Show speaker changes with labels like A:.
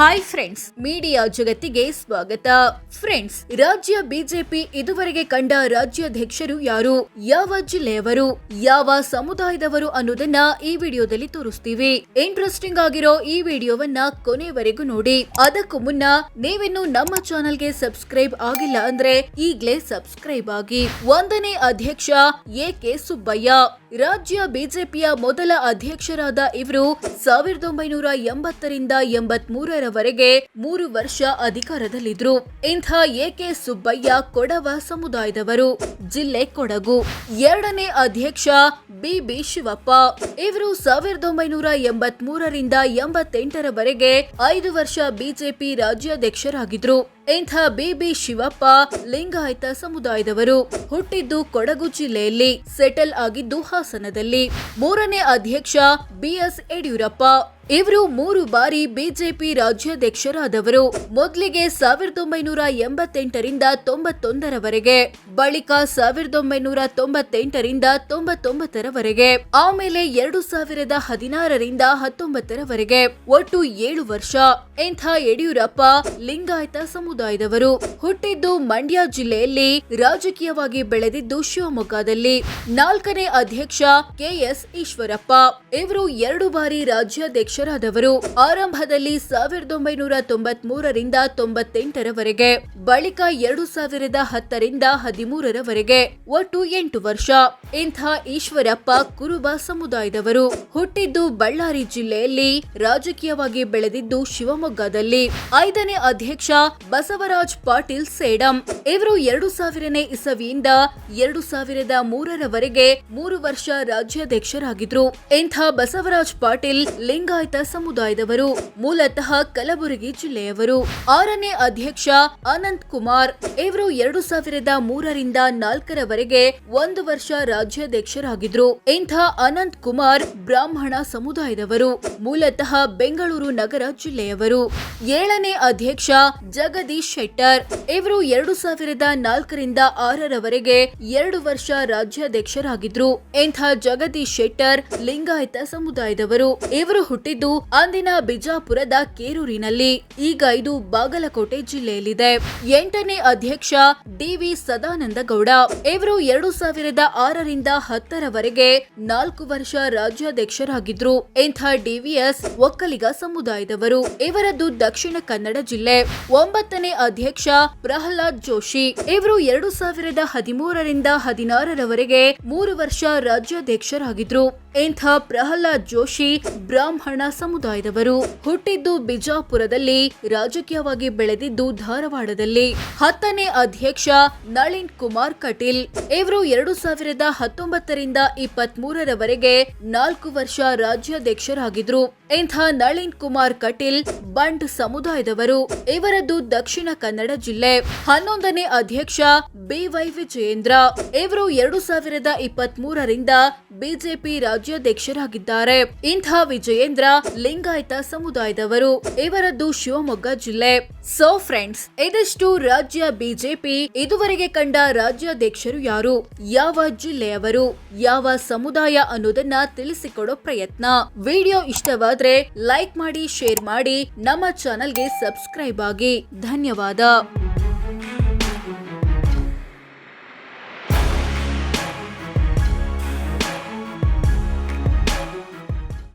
A: Hi friends media ಜಗತ್ತಿಗೆ ಸ್ವಾಗತ. Friends ರಾಜ್ಯ ಬಿಜೆಪಿ ಇದುವರೆಗೆ ಕಂಡ ರಾಜ್ಯಾಧ್ಯಕ್ಷರು ಯಾರು? ಯಾವ ಜಿಲ್ಲೆಯವರು ಯಾವ ಸಮುದಾಯದವರು ಅನ್ನೋದನ್ನ ಈ ವಿಡಿಯೋದಲ್ಲಿ ತೋರಿಸ್ತೀವಿ. ಇಂಟ್ರೆಸ್ಟಿಂಗ್ ಆಗಿರೋ ಈ ವಿಡಿಯೋವನ್ನ ಕೊನೆವರೆಗೂ ನೋಡಿ. ಅದಕ್ಕೂ ಮುನ್ನ ನೀವಿನ್ನು ನಮ್ಮ ಚಾನೆಲ್ಗೆ ಸಬ್ಸ್ಕ್ರೈಬ್ ಆಗಿಲ್ಲ ಅಂದ್ರೆ ಈಗ್ಲೇ ಸಬ್ಸ್ಕ್ರೈಬ್ ಆಗಿ. ಒಂದನೇ ಅಧ್ಯಕ್ಷ ಎ ಕೆ ಸುಬ್ಬಯ್ಯ. ರಾಜ್ಯ ಬಿಜೆಪಿಯ ಮೊದಲ ಅಧ್ಯಕ್ಷರಾದ ಇವರು ಸಾವಿರದ ಒಂಬೈನೂರ ಎಂಬತ್ತರಿಂದ ಎಂಬತ್ ಮೂರರವರೆಗೆ ಮೂರು ವರ್ಷ ಅಧಿಕಾರದಲ್ಲಿದ್ದರು ಇಂಥ ಎಕೆ ಸುಬ್ಬಯ್ಯ ಕೊಡವ ಸಮುದಾಯದವರು. ಜಿಲ್ಲೆ ಕೊಡಗು. ಎರಡನೇ ಅಧ್ಯಕ್ಷ ಬಿ ಬಿ ಶಿವಪ್ಪ. ಇವರು ಸಾವಿರದ ಒಂಬೈನೂರ ಎಂಬತ್ ಮೂರರಿಂದ ಎಂಬತ್ತೆಂಟರವರೆಗೆ ಐದು ವರ್ಷ ಬಿಜೆಪಿ ರಾಜ್ಯಾಧ್ಯಕ್ಷರಾಗಿದ್ರು. ಇಂಥ ಬಿಬಿ ಶಿವಪ್ಪ ಲಿಂಗಾಯತ ಸಮುದಾಯದವರು ಹುಟ್ಟಿದ್ದು ಕೊಡಗು ಜಿಲ್ಲೆಯಲ್ಲಿ ಸೆಟಲ್ ಆಗಿದ್ದು ಹಾಸನದಲ್ಲಿ. ಮೂರನೇ ಅಧ್ಯಕ್ಷ ಬಿಎಸ್ ಯಡಿಯೂರಪ್ಪ. ಇವರು ಮೂರು ಬಾರಿ ಬಿಜೆಪಿ ರಾಜ್ಯಾಧ್ಯಕ್ಷರಾದವರು. ಮೊದಲಿಗೆ ಸಾವಿರದ ಒಂಬೈನೂರ ಎಂಬತ್ತೆಂಟರಿಂದ ತೊಂಬತ್ತೊಂದರವರೆಗೆ, ಬಳಿಕ ಸಾವಿರದ ಒಂಬೈನೂರ ತೊಂಬತ್ತೆಂಟರಿಂದ ತೊಂಬತ್ತೊಂಬತ್ತರವರೆಗೆ, ಆಮೇಲೆ ಎರಡು ಸಾವಿರದ ಹದಿನಾರರಿಂದ ಹತ್ತೊಂಬತ್ತರವರೆಗೆ, ಒಟ್ಟು ಏಳು ವರ್ಷ. ಇಂಥ ಯಡಿಯೂರಪ್ಪ ಲಿಂಗಾಯತ ಸಮುದಾಯದವರು. ಹುಟ್ಟಿದ್ದು ಮಂಡ್ಯ ಜಿಲ್ಲೆಯಲ್ಲಿ, ರಾಜಕೀಯವಾಗಿ ಬೆಳೆದಿದ್ದು ಶಿವಮೊಗ್ಗದಲ್ಲಿ. ನಾಲ್ಕನೇ ಅಧ್ಯಕ್ಷ ಕೆಎಸ್ ಈಶ್ವರಪ್ಪ. ಇವರು ಎರಡು ಬಾರಿ ರಾಜ್ಯಾಧ್ಯಕ್ಷರಾದವರು ಆರಂಭದಲ್ಲಿ ಸಾವಿರದ ಒಂಬೈನೂರ ತೊಂಬತ್ ಮೂರರಿಂದ ತೊಂಬತ್ತೆಂಟರವರೆಗೆ, ಬಳಿಕ ಎರಡು ಸಾವಿರದ ಹತ್ತರಿಂದ ಹದಿಮೂರರವರೆಗೆ, ಒಟ್ಟು ಎಂಟು ವರ್ಷ. ಇಂಥ ಈಶ್ವರಪ್ಪ ಕುರುಬ ಸಮುದಾಯದವರು. ಹುಟ್ಟಿದ್ದು ಬಳ್ಳಾರಿ ಜಿಲ್ಲೆಯಲ್ಲಿ, ರಾಜಕೀಯವಾಗಿ ಬೆಳೆದಿದ್ದು ಶಿವಮೊಗ್ಗದಲ್ಲಿ. ಐದನೇ ಅಧ್ಯಕ್ಷ ಬಸವರಾಜ್ ಪಾಟೀಲ್ ಸೇಡಂ. ಇವರು ಎರಡು ಸಾವಿರನೇ ಇಸವಿಯಿಂದ ಎರಡು ಸಾವಿರದ ಮೂರರವರೆಗೆ ಮೂರು ವರ್ಷ ರಾಜ್ಯಾಧ್ಯಕ್ಷರಾಗಿದ್ರು. ಇಂಥ ಬಸವರಾಜ್ ಪಾಟೀಲ್ ಲಿಂಗಾಯತ ಸಮುದಾಯದವರು, ಮೂಲತಃ ಕಲಬುರಗಿ ಜಿಲ್ಲೆಯವರು. ಆರನೇ ಅಧ್ಯಕ್ಷ ಅನಂತ್ ಕುಮಾರ್, ಇವರು ಎರಡು ಸಾವಿರದ ಮೂರರಿಂದ ನಾಲ್ಕರವರೆಗೆ ಒಂದು ವರ್ಷ ರಾಜ್ಯಾಧ್ಯಕ್ಷರಾಗಿದ್ರು. ಇಂಥ ಅನಂತ್ ಕುಮಾರ್ ಬ್ರಾಹ್ಮಣ ಸಮುದಾಯದವರು, ಮೂಲತಃ ಬೆಂಗಳೂರು ನಗರ ಜಿಲ್ಲೆಯವರು. ಏಳನೇ ಅಧ್ಯಕ್ಷ ಜಗದೀಶ್ ಶೆಟ್ಟರ್ ಇವರು ಎರಡು ಸಾವಿರದ ನಾಲ್ಕರಿಂದ ಆರರವರೆಗೆ ಎರಡು ವರ್ಷ ರಾಜ್ಯಾಧ್ಯಕ್ಷರಾಗಿದ್ರು. ಇಂಥ ಜಗದೀಶ್ ಶೆಟ್ಟರ್, ಲಿಂಗಾಯತ ಸಮುದಾಯದವರು ಇವರು ಹುಟ್ಟಿದ್ದು ಅಂದಿನ ಬಿಜಾಪುರದ ಕೇರೂರಿನಲ್ಲಿ. ಈಗ ಇದು ಬಾಗಲಕೋಟೆ ಜಿಲ್ಲೆಯಲ್ಲಿದೆ. ಎಂಟನೇ ಅಧ್ಯಕ್ಷ ಡಿವಿ ಸದಾನಂದ ಗೌಡ ಇವರು ಎರಡು ಸಾವಿರದ ಆರರಿಂದ ಹತ್ತರವರೆಗೆ ನಾಲ್ಕು ವರ್ಷ ರಾಜ್ಯಾಧ್ಯಕ್ಷರಾಗಿದ್ರು. ಇಂಥ ಡಿವಿಎಸ್ ಒಕ್ಕಲಿಗ ಸಮುದಾಯದವರು. ಇವರದ್ದು ದಕ್ಷಿಣ ಕನ್ನಡ ಜಿಲ್ಲೆ. ಒಂಬತ್ತನೇ ಅಧ್ಯಕ್ಷ ಪ್ರಹ್ಲಾದ್ ಜೋಶಿ ಇವರು ಎರಡು ಸಾವಿರದ ಹದಿಮೂರರಿಂದ ಹದಿನಾರರವರೆಗೆ ಮೂರು ವರ್ಷ ರಾಜ್ಯಾಧ್ಯಕ್ಷರಾಗಿದ್ರು. ಇಂಥ ಪ್ರಹ್ಲಾದ್ ಜೋಶಿ ಬ್ರಾಹ್ಮಣ ಸಮುದಾಯದವರು? ಹುಟ್ಟಿದ್ದು ಬಿಜಾಪುರದಲ್ಲಿ, ರಾಜಕೀಯವಾಗಿ ಬೆಳೆದಿದ್ದು ಧಾರವಾಡದಲ್ಲಿ. ಹತ್ತನೇ ಅಧ್ಯಕ್ಷ ನಳಿನ್ ಕುಮಾರ್ ಕಟೀಲ್. ಇವರು ಎರಡು ಸಾವಿರದ ಹತ್ತೊಂಬತ್ತರಿಂದ ಇಪ್ಪತ್ತ್ ಮೂರರವರೆಗೆ ನಾಲ್ಕು ವರ್ಷ ರಾಜ್ಯಾಧ್ಯಕ್ಷರಾಗಿದ್ರು. ಇಂಥ ನಳಿನ್ ಕುಮಾರ್ ಕಟೀಲ್ ಬಂಡ್ ಸಮುದಾಯದವರು. ಇವರದ್ದು ದಕ್ಷಿಣ ಕನ್ನಡ ಜಿಲ್ಲೆ. ಹನ್ನೊಂದನೇ ಅಧ್ಯಕ್ಷ ಬಿವೈ ವಿಜಯೇಂದ್ರ. ಇವರು ಎರಡು ಸಾವಿರದ ಇಪ್ಪತ್ತ್ ಮೂರರಿಂದ ಬಿಜೆಪಿ ರಾಜ್ಯಾಧ್ಯಕ್ಷರಾಗಿದ್ದಾರೆ. ಇಂಥ ವಿಜಯೇಂದ್ರ ಲಿಂಗಾಯತ ಸಮುದಾಯದವರು. ಇವರದ್ದು ಶಿವಮೊಗ್ಗ ಜಿಲ್ಲೆ. ಸೊ ಫ್ರೆಂಡ್ಸ್ ಇದಷ್ಟು ರಾಜ್ಯ ಬಿಜೆಪಿ. ಇದುವರೆಗೆ ಕಂಡ ರಾಜ್ಯಾಧ್ಯಕ್ಷರು ಯಾರು? ಯಾವ ಜಿಲ್ಲೆಯವರು? ಯಾವ ಸಮುದಾಯ ಅನ್ನೋದನ್ನ ತಿಳಿಸಿಕೊಡೋ ಪ್ರಯತ್ನ. ವಿಡಿಯೋ ಇಷ್ಟವಾದ್ರೆ ಲೈಕ್ ಮಾಡಿ, ಶೇರ್ ಮಾಡಿ. ನಮ್ಮ ಚಾನೆಲ್ಗೆ ಸಬ್ಸ್ಕ್ರೈಬ್ ಆಗಿ. ಧನ್ಯವಾದ.